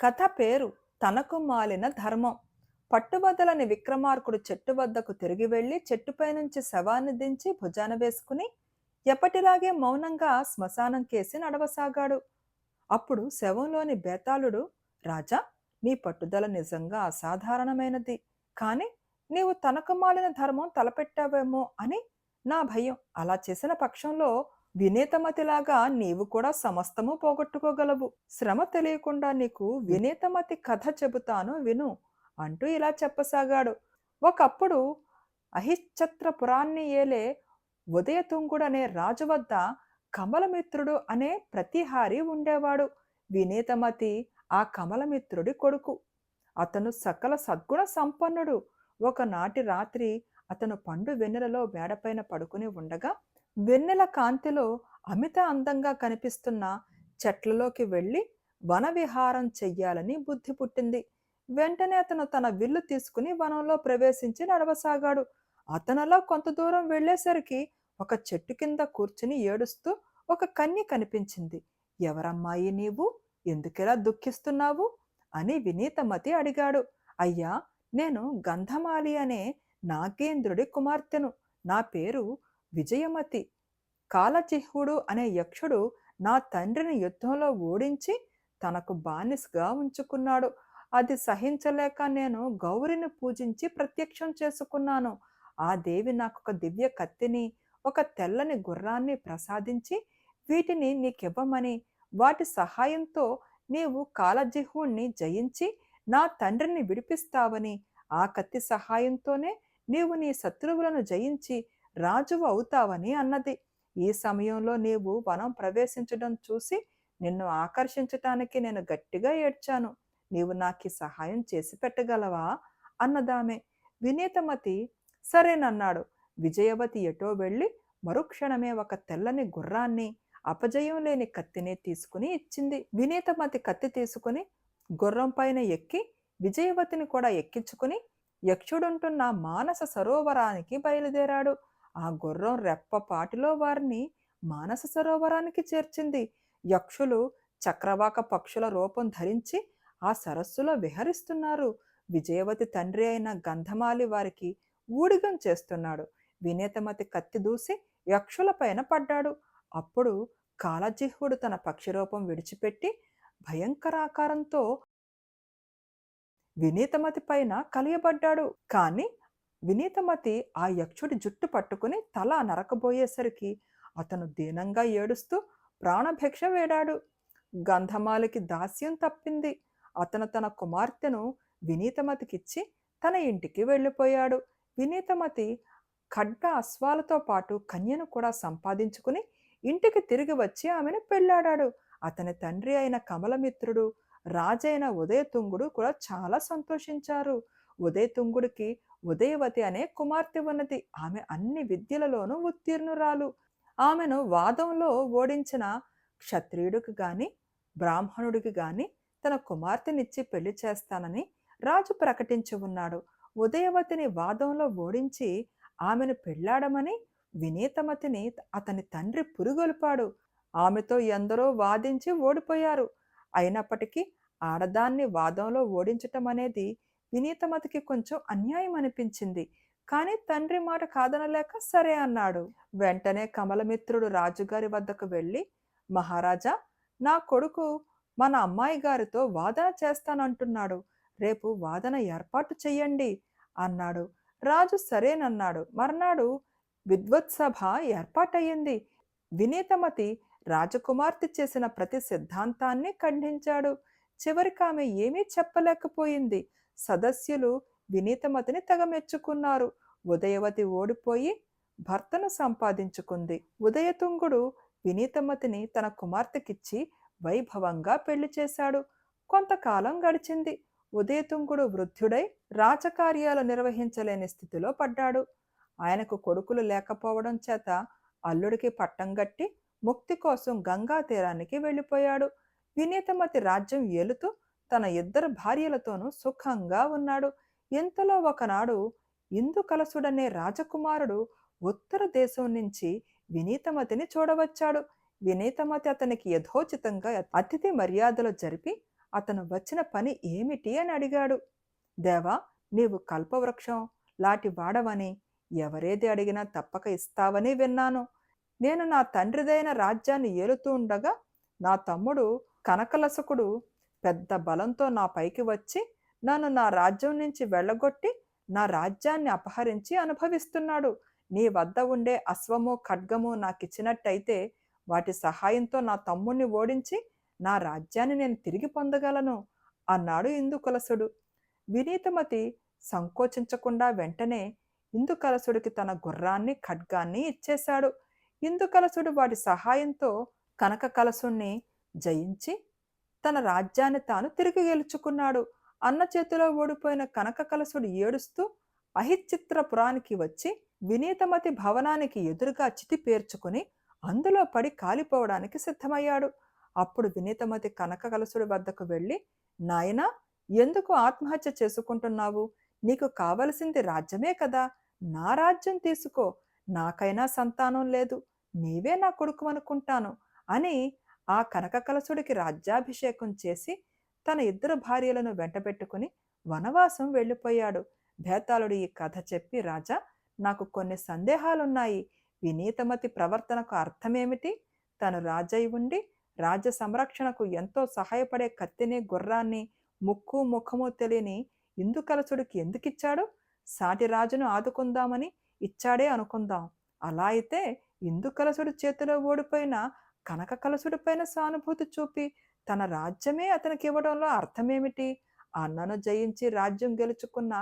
కథ పేరు తనకు మాలిన ధర్మం. పట్టుబదలని విక్రమార్కుడు చెట్టు వద్దకు తిరిగి వెళ్ళి చెట్టుపై నుంచి శవాన్ని దించి భుజాన వేసుకుని ఎప్పటిలాగే మౌనంగా శ్మశానం కేసి నడవసాగాడు. అప్పుడు శవంలోని బేతాళుడు రాజా నీ పట్టుదల నిజంగా అసాధారణమైనది. కాని నీవు తనకు మాలిన ధర్మం తలపెట్టావేమో అని నా భయం. అలా చేసిన పక్షంలో వినేతమతిలాగా నీవు కూడా సమస్తము పోగొట్టుకోగలవు. శ్రమ తెలియకుండా నీకు వినేతమతి కథ చెబుతాను విను అంటూ ఇలా చెప్పసాగాడు. ఒకప్పుడు అహిశ్చత్రపురాన్ని ఏలే ఉదయతుంగుడనే రాజు వద్ద కమలమిత్రుడు అనే ప్రతిహారి ఉండేవాడు. వినేతమతి ఆ కమలమిత్రుడి కొడుకు. అతను సకల సద్గుణ సంపన్నుడు. ఒకనాటి రాత్రి అతను పండు వెన్నెలలో వేడపైన పడుకుని ఉండగా వెన్నెల కాంతిలో అమిత అందంగా కనిపిస్తున్న చెట్లలోకి వెళ్ళి వనవిహారం చెయ్యాలని బుద్ధి పుట్టింది. వెంటనే అతను తన విల్లు తీసుకుని వనంలో ప్రవేశించి నడవసాగాడు. అతనలా కొంత దూరం వెళ్ళేసరికి ఒక చెట్టు కింద కూర్చుని ఏడుస్తూ ఒక కన్య కనిపించింది. ఎవరమ్మాయి నీవు? ఎందుకెలా దుఃఖిస్తున్నావు? అని వినీతమతి అడిగాడు. అయ్యా నేను గంధమాలి అనే నాగేంద్రుడి కుమార్తెను. నా పేరు విజయమతి. కాలచిహ్వుడు అనే యక్షుడు నా తండ్రిని యుద్ధంలో ఓడించి తనకు బానిసగా ఉంచుకున్నాడు. అది సహించలేక నేను గౌరిని పూజించి ప్రత్యక్షం చేసుకున్నాను. ఆ దేవి నాకు ఒక దివ్య కత్తిని ఒక తెల్లని గుర్రాన్ని ప్రసాదించి వీటిని నీకివ్వమని వాటి సహాయంతో నీవు కాలజిహ్వుణ్ణి జయించి నా తండ్రిని విడిపిస్తావని ఆ కత్తి సహాయంతోనే నీవు నీ శత్రువులను జయించి రాజువు అవుతావని అన్నది. ఈ సమయంలో నీవు వనం ప్రవేశించడం చూసి నిన్ను ఆకర్షించటానికి నేను గట్టిగా ఏడ్చాను. నీవు నాకు సహాయం చేసి పెట్టగలవా? అన్నదామె. వినీతమతి సరేనన్నాడు. విజయవతి ఎటో వెళ్ళి మరుక్షణమే ఒక తెల్లని గుర్రాన్ని అపజయం లేని కత్తిని తీసుకుని ఇచ్చింది. వినీతమతి కత్తి తీసుకుని గుర్రం పైన ఎక్కి విజయవతిని కూడా ఎక్కించుకుని యక్షుడుంటున్న మానస సరోవరానికి బయలుదేరాడు. ఆ గుర్రం రెప్పపాటిలో వారిని మానస సరోవరానికి చేర్చింది. యక్షులు చక్రవాక పక్షుల రూపం ధరించి ఆ సరస్సులో విహరిస్తున్నారు. విజయవతి తండ్రి అయిన గంధమాలి వారికి ఊడిగం చేస్తున్నాడు. వినేతమతి కత్తి దూసి యక్షుల పైన పడ్డాడు. అప్పుడు కాలజిహ్వుడు తన పక్షిరూపం విడిచిపెట్టి భయంకరాకారంతో వినీతమతి పైన కలియబడ్డాడు. కానీ వినీతమతి ఆ యక్షుడి జుట్టు పట్టుకుని తల నరకబోయేసరికి అతను దీనంగా ఏడుస్తూ ప్రాణభిక్ష వేడాడు. గంధమాలికి దాస్యం తప్పింది. అతను తన కుమార్తెను వినీతమతికిచ్చి తన ఇంటికి వెళ్ళిపోయాడు. వినీతమతి ఖడ్గ అశ్వాలతో పాటు కన్యను కూడా సంపాదించుకుని ఇంటికి తిరిగి వచ్చి ఆమెను పెళ్ళాడాడు అతని తండ్రి అయిన కమలమిత్రుడు రాజైన ఉదయతుంగుడు కూడా చాలా సంతోషించారు. ఉదయతుంగుడికి ఉదయవతి అనే కుమార్తె ఉన్నది. ఆమె అన్ని విద్యలలోనూ ఉత్తీర్ణురాలు. ఆమెను వాదంలో ఓడించిన క్షత్రియుడికి గాని బ్రాహ్మణుడికి గాని తన కుమార్తెనిచ్చి పెళ్ళి చేస్తానని రాజు ప్రకటించి ఉన్నాడు. ఉదయవతిని వాదంలో ఓడించి ఆమెను పెళ్ళాడమని వినీతమతిని అతని తండ్రి పురుగొల్పాడు. ఆమెతో ఎందరో వాదించి ఓడిపోయారు. అయినప్పటికీ ఆడదాన్ని వాదంలో ఓడించటం అనేది వినీతమతికి కొంచెం అన్యాయం అనిపించింది. కానీ తండ్రి మాట కాదనలేక సరే అన్నాడు. వెంటనే కమలమిత్రుడు రాజుగారి వద్దకు వెళ్ళి మహారాజా నా కొడుకు మన అమ్మాయి గారితో వాదన చేస్తానంటున్నాడు. రేపు వాదన ఏర్పాటు చెయ్యండి అన్నాడు. రాజు సరేనన్నాడు. మర్నాడు విద్వత్సభ ఏర్పాటయ్యింది. వినీతమతి రాజకుమార్తె చేసిన ప్రతి సిద్ధాంతాన్ని ఖండించాడు. చివరికి ఆమె ఏమీ చెప్పలేకపోయింది. సదస్యులు వినీతమతిని తెగ మెచ్చుకున్నారు ఉదయవతి ఓడిపోయి భర్తను సంపాదించుకుంది. ఉదయతుంగుడు వినీతమతిని తన కుమార్తెకిచ్చి వైభవంగా పెళ్ళి చేశాడు. కొంతకాలం గడిచింది. ఉదయతుంగుడు వృద్ధుడై రాజకార్యాలు నిర్వహించలేని స్థితిలో పడ్డాడు. ఆయనకు కొడుకులు లేకపోవడం చేత అల్లుడికి పట్టం గట్టి ముక్తి కోసం గంగా తీరానికి వెళ్ళిపోయాడు. వినీతమతి రాజ్యం ఏలుతూ తన ఇద్దరు భార్యలతోనూ సుఖంగా ఉన్నాడు. ఇంతలో ఒకనాడు ఇందుకలసుడనే రాజకుమారుడు ఉత్తర దేశం నుంచి వినీతమతిని చూడవచ్చాడు. వినీతమతి అతనికి యథోచితంగా అతిథి మర్యాదలు జరిపి అతను వచ్చిన పని ఏమిటి అని అడిగాడు. దేవా నీవు కల్పవృక్షం లాటి వాడవని ఎవరేది అడిగినా తప్పక ఇస్తావని విన్నాను. నేను నా తండ్రిదైన రాజ్యాన్ని ఏలుతూ ఉండగా నా తమ్ముడు కనకలసకుడు పెద్ద బలంతో నా పైకి వచ్చి నన్ను నా రాజ్యం నుంచి వెళ్ళగొట్టి నా రాజ్యాన్ని అపహరించి అనుభవిస్తున్నాడు. నీ వద్ద ఉండే అశ్వము ఖడ్గము నాకిచ్చినట్టయితే వాటి సహాయంతో నా తమ్ముణ్ణి ఓడించి నా రాజ్యాన్ని నేను తిరిగి పొందగలను అన్నాడు ఇందుకలసుడు. వినీతమతి సంకోచించకుండా వెంటనే ఇందుకలసుడికి తన గుర్రాన్ని ఖడ్గాన్ని ఇచ్చేశాడు. ఇందుకలసుడు వాటి సహాయంతో కనక కలసుణ్ణి జయించి తన రాజ్యాన్ని తాను తిరిగి గెలుచుకున్నాడు. అన్న చేతిలో ఓడిపోయిన కనక కలసుడు ఏడుస్తూ అహిచిత్రపురానికి వచ్చి వినీతమతి భవనానికి ఎదురుగా చితి పేర్చుకుని అందులో పడి కాలిపోవడానికి సిద్ధమయ్యాడు. అప్పుడు వినీతమతి కనక కలసుడి వద్దకు వెళ్ళి నాయనా ఎందుకు ఆత్మహత్య చేసుకుంటున్నావు? నీకు కావలసింది రాజ్యమే కదా. నా రాజ్యం తీసుకో. నాకైనా సంతానం లేదు. నీవే నా కొడుకు అనుకుంటాను అని ఆ కనకకలసుడికి రాజ్యాభిషేకం చేసి తన ఇద్దరు భార్యలను వెంటబెట్టుకుని వనవాసం వెళ్ళిపోయాడు. భేతాళుడు ఈ కథ చెప్పి రాజా నాకు కొన్ని సందేహాలున్నాయి. వినీతమతి ప్రవర్తనకు అర్థమేమిటి? తను రాజై ఉండి రాజ్య సంరక్షణకు ఎంతో సహాయపడే కత్తిని గుర్రాన్ని ముక్కు ముఖము తెలియని ఇందుకలసుడికి ఎందుకిచ్చాడు? సాటి రాజును ఆదుకుందామని ఇచ్చాడే అనుకుందాం. అలా అయితే ఇందుకలసుడి చేతిలో ఓడిపోయిన కనక కలసుడిపైన సానుభూతి చూపి తన రాజ్యమే అతనికి ఇవ్వడంలో అర్థమేమిటి? అన్నను జయించి రాజ్యం గెలుచుకున్న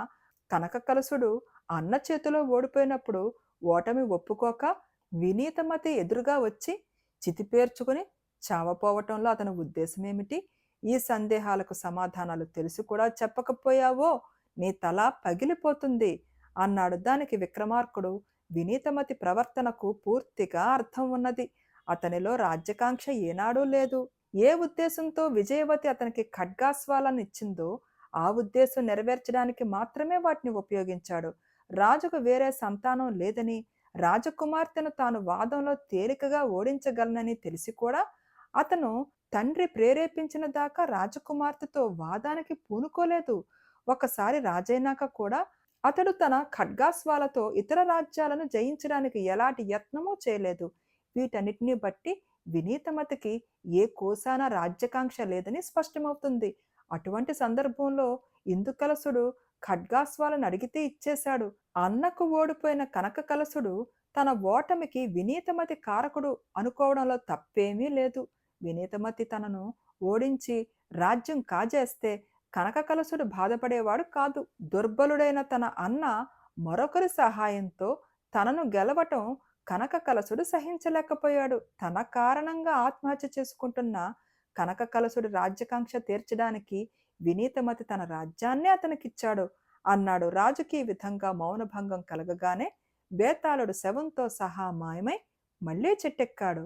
కనక కలసుడు అన్న చేతిలో ఓడిపోయినప్పుడు ఓటమి ఒప్పుకోక వినీతమతి ఎదురుగా వచ్చి చితిపేర్చుకుని చావపోవటంలో అతని ఉద్దేశమేమిటి? ఈ సందేహాలకు సమాధానాలు తెలిసి కూడా చెప్పకపోయావో? నీ తల పగిలిపోతుంది అన్నాడు దానికి విక్రమార్కుడు. వినీతమతి ప్రవర్తనకు పూర్తిగా అర్థం ఉన్నది. అతనిలో రాజ్యకాంక్ష ఏనాడూ లేదు. ఏ ఉద్దేశంతో విజయవతి అతనికి ఖడ్గాస్వాలను ఇచ్చిందో ఆ ఉద్దేశం నెరవేర్చడానికి మాత్రమే వాటిని ఉపయోగించాడు. రాజుకు వేరే సంతానం లేదని రాజకుమార్తెను తాను వాదంలో తేలికగా ఓడించగలనని తెలిసి కూడా అతను తండ్రి ప్రేరేపించిన దాకా రాజకుమార్తెతో వాదానికి పూనుకోలేదు. ఒకసారి రాజైనాక కూడా అతడు తన ఖడ్గాస్వాలతో ఇతర రాజ్యాలను జయించడానికి ఎలాంటి యత్నమూ చేయలేదు. వీటన్నిటిని బట్టి వినీతమతికి ఏ కోసాన రాజ్యకాంక్ష లేదని స్పష్టమవుతుంది. అటువంటి సందర్భంలో ఇందుకలసుడు ఖడ్గాస్వాలను అడిగితే ఇచ్చేశాడు. అన్నకు ఓడిపోయిన కనక కలసుడు తన ఓటమికి వినీతమతి కారకుడు అనుకోవడంలో తప్పేమీ లేదు. వినీతమతి తనను ఓడించి రాజ్యం కాజేస్తే కనక కలసుడు బాధపడేవాడు కాదు. దుర్బలుడైన తన అన్న మరొకరి సహాయంతో తనను గెలవటం కనక కలసుడు సహించలేకపోయాడు. తన కారణంగా ఆత్మహత్య చేసుకుంటున్న కనక కలసుడి రాజ్యకాంక్ష తీర్చడానికి వినీతమతి తన రాజ్యాన్నే అతనికిచ్చాడు. అన్నాడు రాజుకి ఈ విధంగా మౌనభంగం కలగగానే బేతాళుడు శవంతో సహా మాయమై మళ్ళీ చెట్టెక్కాడు.